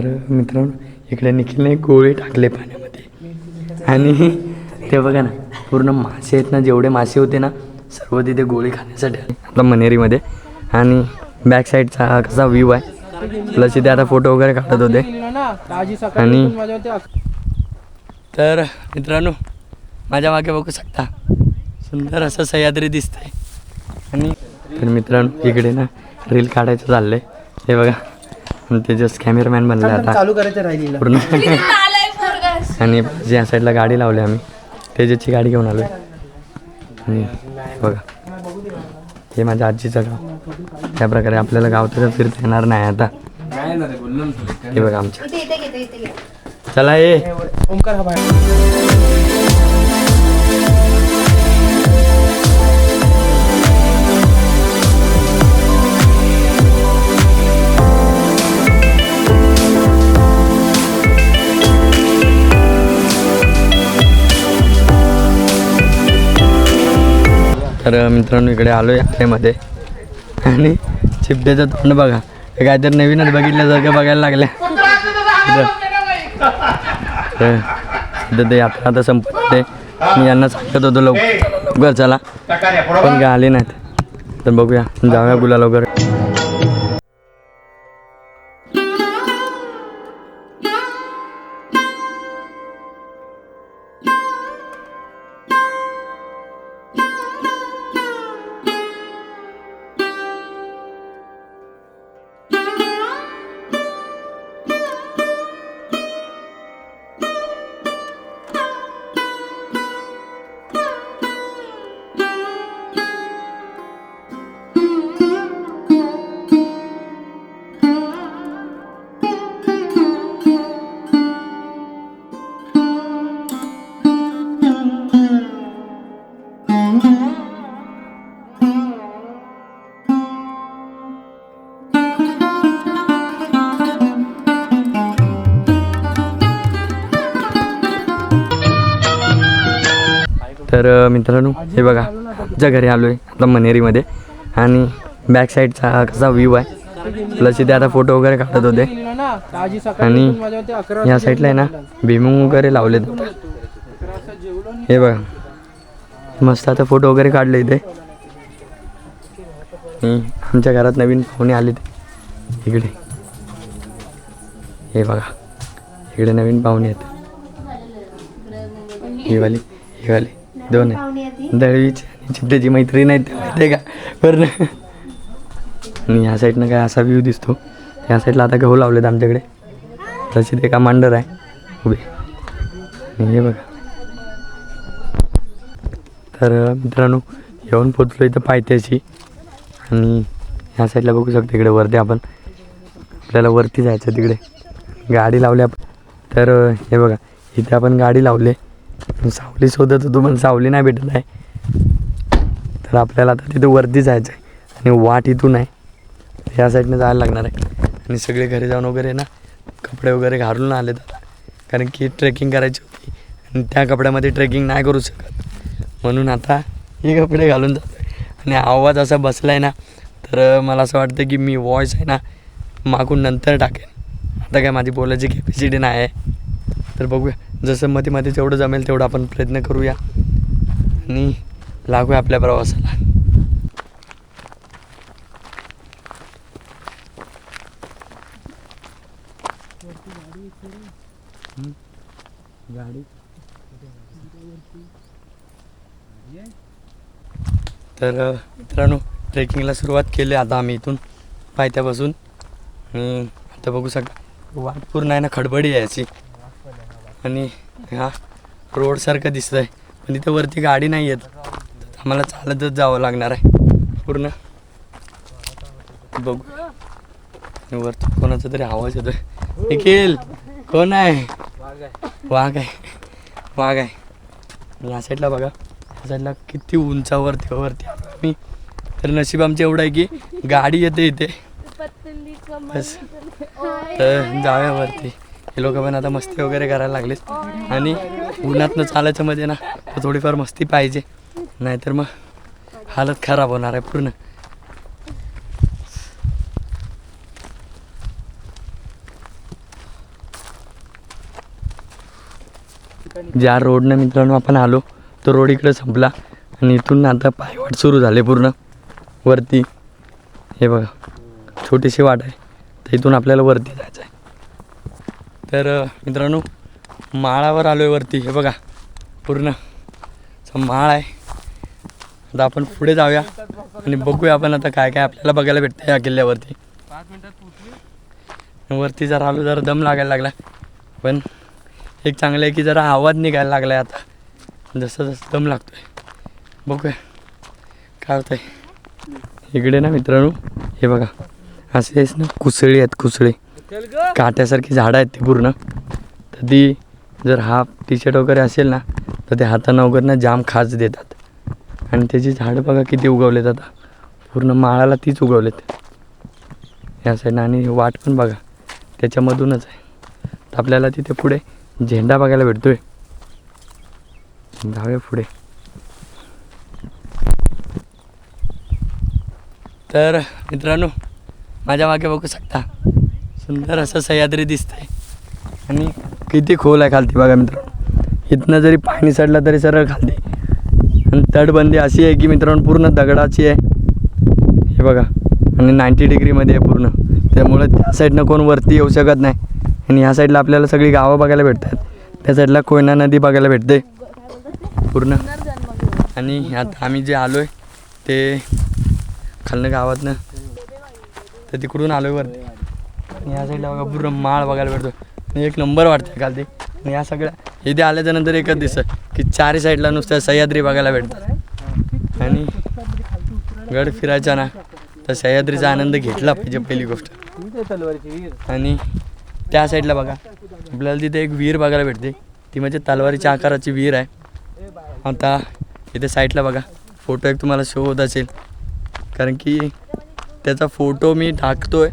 तर मित्रांनो इकडे निखिलने गोळे टाकले पाण्यामध्ये. आणि ते बघा ना पूर्ण मासे आहेत ना जेवढे मासे होते ना सर्व तिथे गोळी खाण्यासाठी आपला मनेरीमध्ये. आणि बॅक साईडचा कसा व्ह्यू आहे. प्लस इथे आता फोटो वगैरे काढत होते. आणि तर मित्रांनो माझ्या मागे बघू शकता. सुंदर असं सह्याद्री दिसतंय. आणि तर मित्रांनो इकडे ना रील काढायचं चाललंय. हे बघा. ते जस्ट कॅमेरामॅन बनले आता. चालू करायचं राहिलेलं. पूर्ण. आणि या साईडला गाडी लावली आम्ही तेजाची गाडी घेऊन आलोय. आणि बघा हे माझ्या आजीचं गाव. त्या प्रकारे आपल्याला गाव तर फिरता येणार नाही आता. हे बघा आमच्या. इथे इथे घेतो इथे. घेतो चला ये ओमकार तर मित्रांनो इकडे आलो यात्रेमध्ये आणि चिपट्याचं तोंड बघा. हे काहीतरी नवीनच बघितल्यासारखं बघायला लागल्या. तर ते यात्रा आता संपते. मी यांना सांगत होतो लवकर लवकर चला. पण काय आले नाहीत. तर बघूया जाऊया गुला वगैरे. तर मित्रांनो हे बघा आमच्या घरी आलो आहे आता मनेरीमध्ये आणि बॅक साईडचा कसा व्ह्यू आहे. प्लस इथे आता फोटो वगैरे काढत होते. आणि या साईडला आहे ना भीमुंग वगैरे लावले हे बघा मस्त आता फोटो वगैरे काढले इथे. आमच्या घरात नवीन पाहुणे आले ते इकडे. हे बघा इकडे नवीन पाहुणे आहेत. ही वाली ही वाली. दोन आहेत दळवीची चिपट्याची मैत्रीण आहे ते माहिती आहे का? बरं आणि ह्या साईडनं काय असा व्ह्यू दिसतो. ह्या साईडला आता गहू लावलेत आमच्याकडे. तशी ते का मांडर आहे. उभे. हे बघा. तर मित्रांनो येऊन पोचलो इथं पायथ्याशी. आणि ह्या साईडला बघू शकतो इकडे वरती आपण. आपल्याला वरती जायचं तिकडे. गाडी लावली आपण. तर हे बघा. इथे आपण गाडी लावली. सावली शोधत होतो पण सावली नाही भेटत आहे. तर आपल्याला आता तिथे वरती जायचं आहे आणि वाट इथून आहे. या साईडने जायला लागणार आहे. आणि सगळे घरी जाऊन वगैरे ना कपडे वगैरे घालून आले तर कारण की ट्रेकिंग करायची होती आणि त्या कपड्यामध्ये ट्रेकिंग नाही करू शकत. म्हणून आता हे कपडे घालून जातो आणि आवाज असा बसला आहे ना तर मला असं वाटतं की मी वॉइस आहे ना मागून नंतर टाकेन. आता काय माझी बोलायची कॅपॅसिटी नाही आहे. तर बघूया. जसं मध्ये मध्ये जेवढं जमेल तेवढं आपण प्रयत्न करूया. आणि लागूया आपल्या प्रवासाला. तर मित्रांनो ट्रेकिंगला सुरुवात केली. आता आम्ही इथून पायथ्यापासून. आणि आता बघू सगळं. वाट पूर्ण आहे ना खडबडी आहे याची आणि हा रोडसारखं दिसत आहे पण तिथे वरती गाडी नाही येत. आम्हाला चालतच जावं लागणार आहे. पूर्ण. बघू. वरती कोणाचा तरी आवाज येतोय. निखिल कोण आहे? वाघ आहे. वाघ आहे. या साईडला बघा. या साईडला किती उंचावरती वरती आम्ही तर नशीब आमचं एवढं आहे की गाडी येते इथे. बस. तर जाऊया वरती. लोक पण आता मस्ती वगैरे करायला लागलेत. आणि उन्हातनं चालायचं मध्ये ना थोडीफार मस्ती पाहिजे. नाहीतर मग हालत खराब होणार आहे पूर्ण. ज्या रोडनं मित्रांनो आपण आलो तो रोड इकडे संपला. आणि इथून आता पायवाट सुरू झाले पूर्ण. वरती हे बघा छोटीशी वाट आहे. तर इथून आपल्याला वरती जायचं आहे तर मित्रांनो माळावर आलो आहे वरती. हे बघा पूर्ण माळ आहे. आता आपण पुढे जाऊया आणि बघूया आपण आता काय काय आपल्याला बघायला भेटतं या किल्ल्यावरती. वरती जरा आलो जरा दम लागायला लागला. पण एक चांगलं आहे की जरा आवाज निघायला लागला आहे आता. जसं जसं दम लागतोय. बघूया काय होतंय. इकडे ना मित्रांनो हे बघा. असे आहेस ना कुसळी आहेत कुसळे. काट्यासारखी झाडं आहेत ती पूर्ण. तर ती जर हाफ टी शर्ट वगैरे असेल ना तर ते हातानं वगैरे ना जाम खाज देतात. आणि त्याची झाडं बघा किती उगवलेत आता. पूर्ण माळाला तीच उगवलेत. या साईडनं आणि वाट पण बघा. त्याच्यामधूनच आहे. तर आपल्याला तिथे पुढे झेंडा बघायला भेटतोय. जाऊया पुढे. तर मित्रांनो माझ्या मागे बघू शकता. सुंदर असं सह्याद्री दिसतंय. आणि किती खोल आहे खालती बघा मित्रांनो. इथनं जरी पाणी सडलं तरी सरळ खालती. आणि तटबंदी अशी आहे की मित्रांनो पूर्ण दगडाची आहे. हे बघा. आणि नाईंटी डिग्रीमध्ये आहे पूर्ण. त्यामुळे त्या साईडनं कोण वरती येऊ शकत नाही. आणि ह्या साईडला आपल्याला सगळी गावं बघायला भेटतात. त्या साईडला कोयना नदी बघायला भेटते. पूर्ण. आणि आता आम्ही जे आलो आहे ते खालनं गावातनं. तर तिकडून आलो आहे वरती. या साईडला बघा पूर्ण माळ बघायला भेटतो एक नंबर वाटते काल आणि या सगळ्या इथे आल्याच्यानंतर एकच दिसतं की चारही साईडला नुसत्या सह्याद्री बघायला भेटतात. आणि गड फिरायचा ना तर सह्याद्रीचा आनंद घेतला पाहिजे पहिली गोष्ट. आणि त्या साईडला बघा आपल्याला तिथे एक विहीर बघायला भेटते. ती म्हणजे तलवारीच्या आकाराची विहीर आहे. आता इथे साईडला बघा फोटो एक तुम्हाला शो होत असेल. कारण की त्याचा फोटो मी टाकतोय.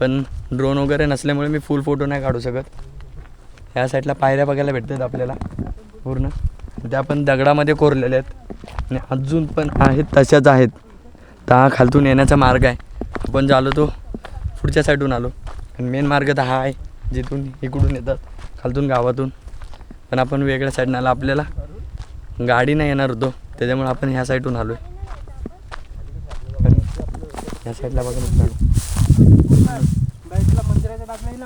पण ड्रोन वगैरे नसल्यामुळे मी फुल फोटो नाही काढू शकत. ह्या साईडला पायऱ्या बघायला भेटतात आपल्याला पूर्ण. त्या पण दगडामध्ये कोरलेल्या आहेत. आणि अजून पण आहेत तशाच आहेत. तर हा खालतून येण्याचा मार्ग आहे. आपण जो तो पुढच्या साईडून आलो. आणि मेन मार्ग तर हा आहे जिथून इकडून येतात खालतून गावातून. पण आपण वेगळ्या साईडनं आलो आपल्याला गाडी नाही येणार होतो. त्याच्यामुळे आपण ह्या साईडून आलो आहे ह्या साईडला बघा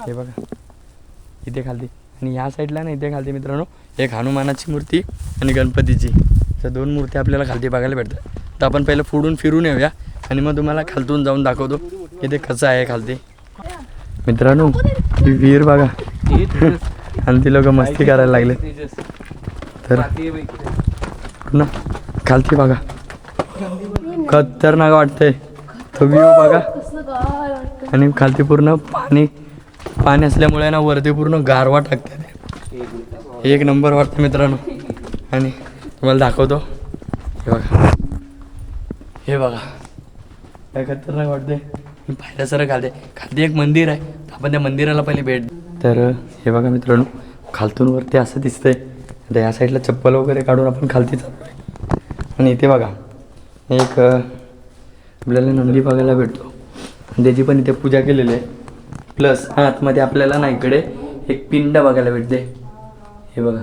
हे बघा. इथे खालती. आणि ह्या साईडला ना इथे खालती मित्रांनो एक हनुमानाची मूर्ती आणि गणपतीची. तर दोन मूर्ती आपल्याला खालती बघायला भेटतात. तर आपण पहिलं फुडून फिरून येऊया. आणि मग तुम्हाला खालतून जाऊन दाखवतो इथे कसं आहे खालती. मित्रांनो ही विहीर बघा. आणि ती लोक मस्ती करायला लागले. तर ना खालती बघा. खतरनाक वाटतंय. तो व्ह्यू बघा. आणि खालती पूर्ण पाणी पाणी असल्यामुळे ना वरती पूर्ण गारवा टाकते एक नंबर वाटतं मित्रांनो. आणि तुम्हाला दाखवतो. हे बघा. हे बघा. काय खतरनाक वाटते मी पाहिल्यासारखं खालते. खालती एक मंदिर आहे. आपण त्या मंदिराला पहिले भेट तर हे बघा मित्रांनो. खालतून वरती असं दिसतंय. आता या साईडला चप्पल वगैरे काढून आपण खालती चाललोय. आणि इथे बघा. एक आपल्याला नंदी बघायला भेटतो. त्याची पण इथे पूजा केलेली आहे. प्लस आतमध्ये आपल्याला ना इकडे एक पिंड बघायला भेटते. हे बघा.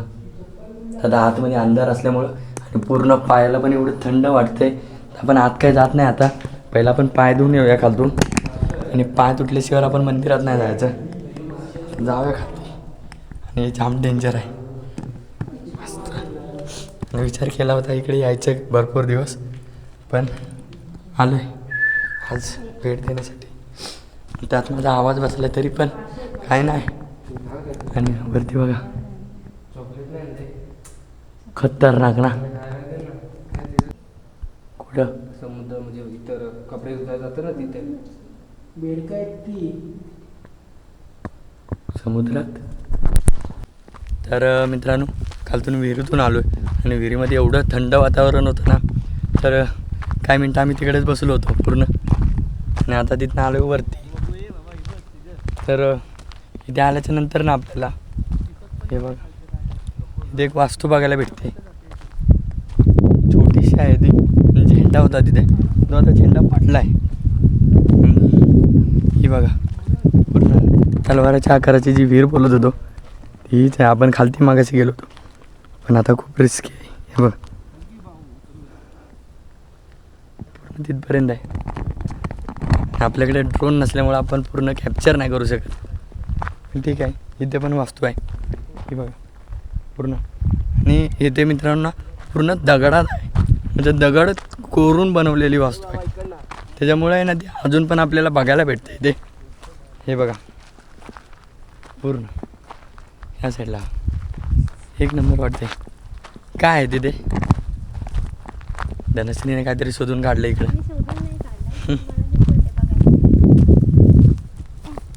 आता आतमध्ये अंधार असल्यामुळं आणि पूर्ण पायाला पण एवढं थंड वाटते आपण आत काय जात नाही आता. पहिला आपण पाय धुवून येऊया खालतून. आणि पाय तुटल्याशिवाय आपण मंदिरात नाही जायचं. जाऊया खाली आणि हे जाम डेंजर आहे. मस्त. विचार केला होता इकडे यायचं भरपूर दिवस. पण आलो आहे आज भेट देण्यासाठी. त्यात माझा आवाज बसला तरी पण काय नाही. आणि वरती बघा. खतरनाक ना. कुठं? समुद्र म्हणजे इतर कपडे धुता जातं ना तिथे. बेडका आहेत ती समुद्रात? तर मित्रांनो खालतून विहिरीतून आलो आहे आणि विहिरीमध्ये एवढं थंड वातावरण होतं ना. तर काही मिनटं आम्ही तिकडेच बसलो होतो पूर्ण. आणि आता तिथनं आलो वरती. तर इथे आल्याच्यानंतर ना आपल्याला हे बघा इथे एक वास्तू बघायला भेटते. छोटीशी आहे ती झेंडा होता तिथे. तो आता झेंडा पडला आहे ही बघा. पूर्ण तलवाराच्या आकाराची जी विहीर बोलत होतो तीच आहे. आपण खालती मागाशी गेलो होतो. पण आता खूप रिस्की आहे. हे बघ. तिथपर्यंत आहे. आपल्याकडे ड्रोन नसल्यामुळे आपण पूर्ण कॅप्चर नाही करू शकत. ठीक आहे. इथे पण वास्तू आहे. हे बघा. पूर्ण. आणि इथे मित्रांनो पूर्ण दगडात आहे. म्हणजे दगड कोरून बनवलेली वास्तू आहे. त्याच्यामुळे आहे ना ती अजून पण आपल्याला बघायला भेटते इथे हे बघा. पूर्ण. ह्या साईडला एक नंबर वाटते काय आहे तिथे? धनश्रीने काहीतरी शोधून काढलं इकडे मी शोधून नाही काढलं. मला दिसलं ते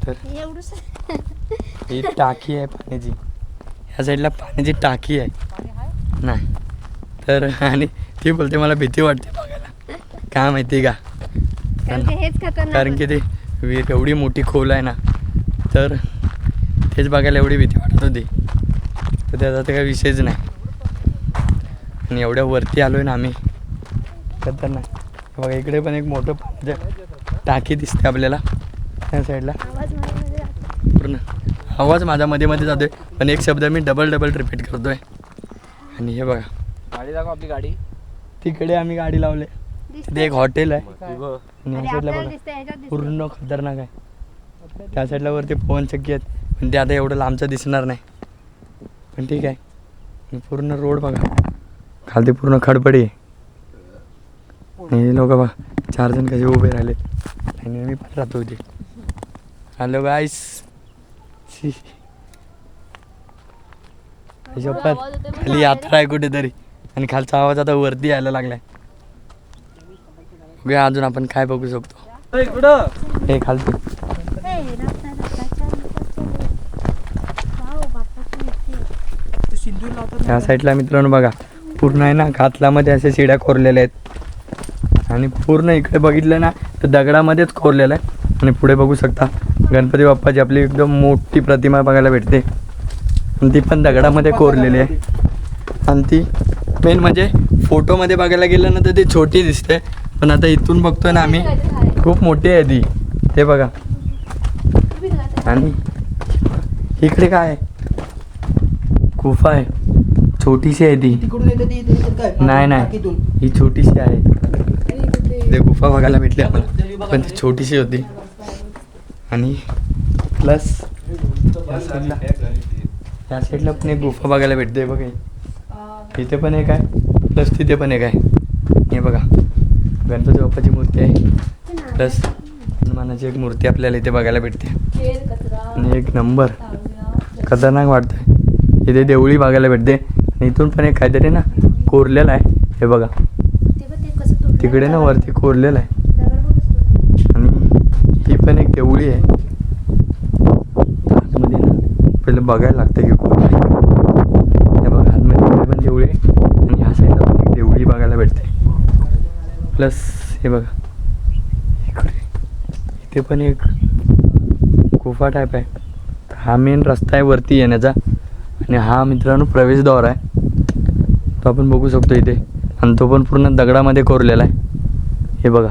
तर बघायला. एवढंच ही टाकी आहे पाण्याची ह्या साईडला पाण्याची टाकी आहे. नाही. तर आणि ती बोलते मला भीती वाटते बघायला. काय माहिती का? कारण की हेच खतरनाक कारण की ते विहीर एवढी मोठी खोल आहे ना तर तेच बघायला एवढी भीती वाटत होती. तर त्याचा तर काही विषयच नाही. आणि एवढ्या वरती आलो आहे ना आम्ही. खतरनाक. बघा इकडे पण एक मोठं टाकी दिसते आपल्याला. त्या साईडला. पूर्ण. आवाज माझा मध्ये मध्ये जातोय पण एक शब्द मी डबल डबल रिपीट करतोय. आणि हे बघा. गाडी दाखव आपली गाडी. तिकडे आम्ही गाडी लावले. दिसतंय. तिथे एक हॉटेल आहे? आणि ह्या साईडला बघा. पूर्ण खतरनाक आहे. त्या साईडला वरती पवनचक्की आहेत. पण ते आता एवढं लांबचं दिसणार नाही. पण ठीक आहे. पूर्ण रोड बघा. खालती पूर्ण खडपडी आहे. आणि हे लोक बघा चार जण कसे उभे राहिले. आणि मी पण राहतो इथे. हॅलो गाईस शपथ खाली यात्रा आहे कुठेतरी. आणि खालचा आवाज आता वरती यायला लागलाय. बघूया अजून आपण काय बघू शकतो. हे खालती. ह्या साईडला मित्रांनो बघा पूर्ण आहे ना कातलामध्ये अशा शिड्या कोरलेल्या आहेत. आणि पूर्ण इकडे बघितलं ना तर दगडामध्येच कोरलेलं आहे. आणि पुढे बघू शकता गणपती बाप्पाची आपली एकदम मोठी प्रतिमा बघायला भेटते. आणि ती पण दगडामध्ये कोरलेली आहे. आणि ती मेन म्हणजे फोटोमध्ये बघायला गेलं ना तर ती छोटी दिसते. पण आता इथून बघतोय ना आम्ही खूप मोठी आहे ती. ते बघा. आणि इकडे काय आहे? गुफा आहे. छोटीशी आहे ती. तिकडून येते ती इथे येते काय? नाही नाही. ही छोटीशी आहे. ते गुफा बघायला भेटली आम्हाला. पण ती छोटीशी होती. आणि प्लस या साईडला या साईडला पण एक गुफा बघायला भेटते बघा. इथे पण एक आहे. प्लस तिथे पण एक आहे. हे बघा. गणपती बाप्पाची मूर्ती आहे. प्लस हनुमानाची एक मूर्ती आपल्याला इथे बघायला भेटते. आणि एक नंबर खतरनाक वाटतंय. इथे देवळी बघायला भेटते. आणि इथून पण एक काहीतरी ना कोरलेलं आहे. हे बघा. तिकडे ना वरती कोरलेलं आहे दगड बघ कसं तुटलंय. आणि ही देवळी आहे. आतमध्ये ना. पहिलं बघायला लागतं की कोण आहे. बघा आतमध्ये इकडे पण देवळी आहे. आणि ह्या साईडला पण एक देवळी बघायला भेटते. प्लस हे बघा. इथे पण एक गुफा टाईप आहे. हा मेन रस्ता आहे वरती येण्याचा. आणि हा मित्रांनो प्रवेशद्वार आहे. तो आपण बघू शकतो इथे. आणि तो पण पूर्ण दगडामध्ये कोरलेला आहे. हे बघा.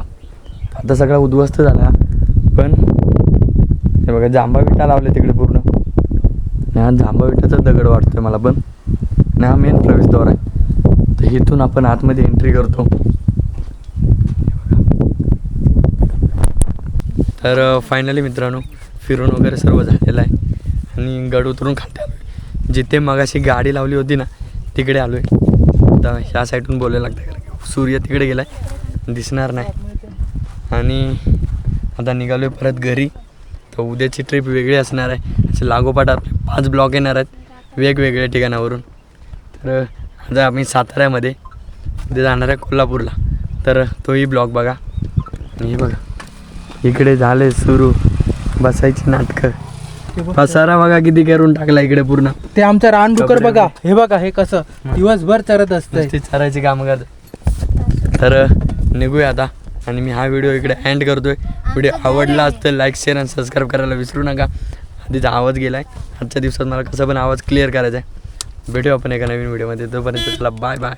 आता सगळा उद्ध्वस्त झाला. पण हे बघा जांभा विटा लावले तिकडे पूर्ण. आणि हा जांभा विटाचा दगड वाटतोय मला पण. ना हा मेन प्रवेशद्वार आहे. तर इथून आपण आतमध्ये एंट्री करतो. तर फायनली मित्रांनो फिरून वगैरे सर्व झालेलं आहे. आणि गड उतरून खाली आलो जिथे मगाशी गाडी लावली होती ना तिकडे आलो आहे तर ह्या साईडून बोलायला लागतं कारण सूर्य तिकडे गेला आहे दिसणार नाही. आणि आता निघालो आहे परत घरी. तर उद्याची ट्रिप वेगळी असणार आहे. असे लागोपाठ आपले पाच ब्लॉक येणार आहेत वेगवेगळ्या ठिकाणावरून. तर आता आम्ही साताऱ्यामध्ये उद्या जाणार आहे कोल्हापूरला. तर तोही ब्लॉग बघा. आणि हे बघा. इकडे झाले सुरू. बसायची नाटकं. पसारा बघा किती करून टाकला इकडे पूर्ण. ते आमचं रानडुकर बघा. हे बघा हे कसं. दिवसभर चरत नुसती चरायची कामं करत तर निघूया आता. आणि मी हा व्हिडिओ इकडे एंड करतोय. व्हिडिओ आवडला तर लाईक शेअर आणि सबस्क्राईब करायला विसरू नका. आधीचा आवाज गेला आहे आजच्या दिवसात मला कसं पण आवाज क्लिअर करायचा आहे भेटू आपण एका नवीन व्हिडिओमध्ये तोपर्यंत चला बाय बाय